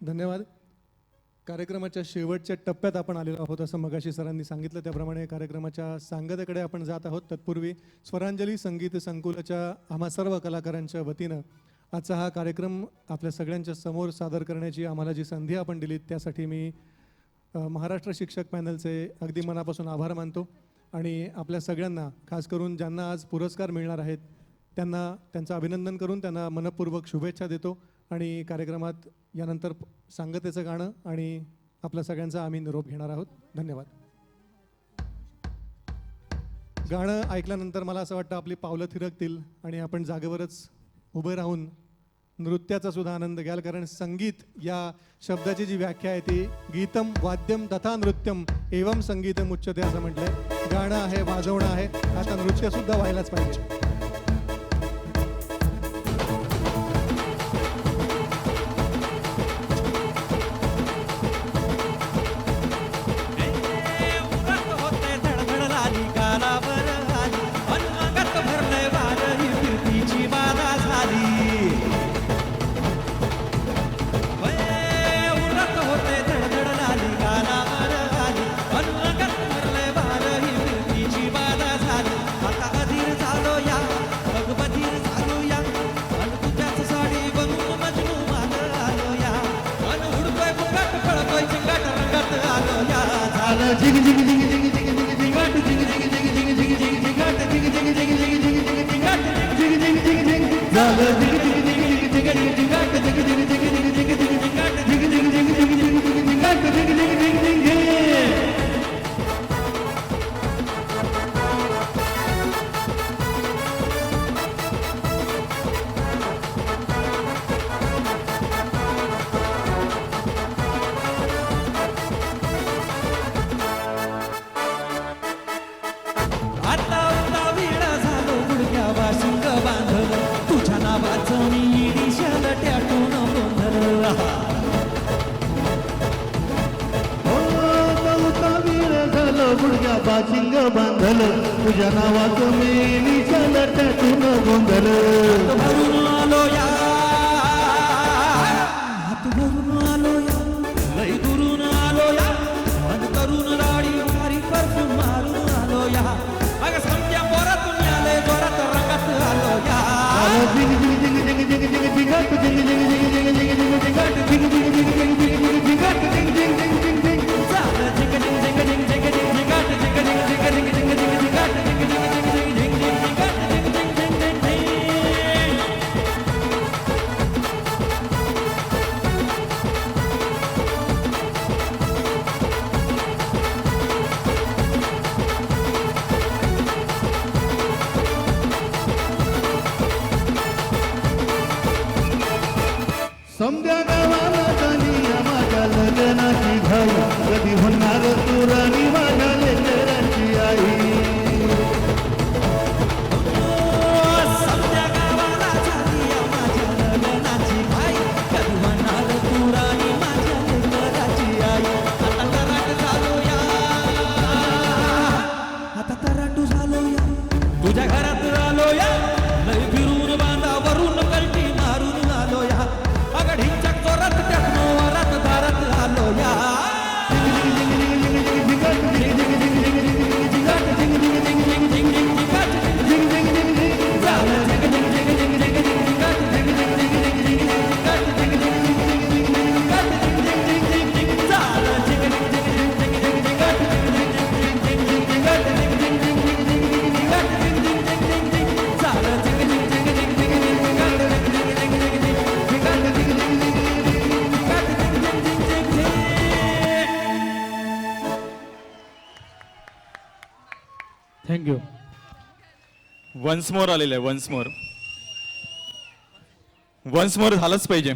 धन्यवाद. कार्यक्रमाच्या शेवटच्या टप्प्यात आपण आलेलो आहोत असं मगाशी सरांनी सांगितलं. त्याप्रमाणे कार्यक्रमाच्या सांगतेकडे आपण जात आहोत. तत्पूर्वी स्वरांजली संगीत संकुलाच्या आम्हा सर्व कलाकारांच्या वतीनं आजचा हा कार्यक्रम आपल्या सगळ्यांच्या समोर सादर करण्याची आम्हाला जी संधी आपण दिली त्यासाठी मी महाराष्ट्र शिक्षक पॅनलचे अगदी मनापासून आभार मानतो. आणि आपल्या सगळ्यांना खास करून ज्यांना आज पुरस्कार मिळणार आहेत त्यांना त्यांचं अभिनंदन करून त्यांना मनपूर्वक शुभेच्छा देतो. आणि कार्यक्रमात यानंतर सांगतेचं गाणं आणि आपल्या सगळ्यांचा आम्ही निरोप घेणार आहोत. धन्यवाद. गाणं ऐकल्यानंतर मला असं वाटतं आपली पावलं थिरकतील आणि आपण जागेवरच उभे राहून नृत्याचा सुद्धा आनंद घ्याल. कारण संगीत या शब्दाची जी व्याख्या आहे ती गीतम वाद्यम तथा नृत्यम एवम संगीतम उच्चते असं म्हटलंय. गाणं आहे वाजवणं आहे. आता नृत्य सुद्धा व्हायलाच पाहिजे. 알아 지금 지금. गुडघ्या बाचिंग बांधलं तुझ्या नावाचं मी निशाल टॅटून गोंधळ भरून आलो या हात भरून आलो या लय दुरून आलो या मन करून राडी भारी परतून मारून आलो या अग समजा पोरातून आले जोरात रंगात आलो या झिंग झिंग झिंग झिंग झिंग झिंग झिंगाट झिंग झिंग झिंग झिंग झिंग झिंग झिंगाट झिंग झिंग বুঝা খারাপ थँक्यू वन्स मोर आलेलं आहे वन्स मोर वन्स मोर झालंच पाहिजे.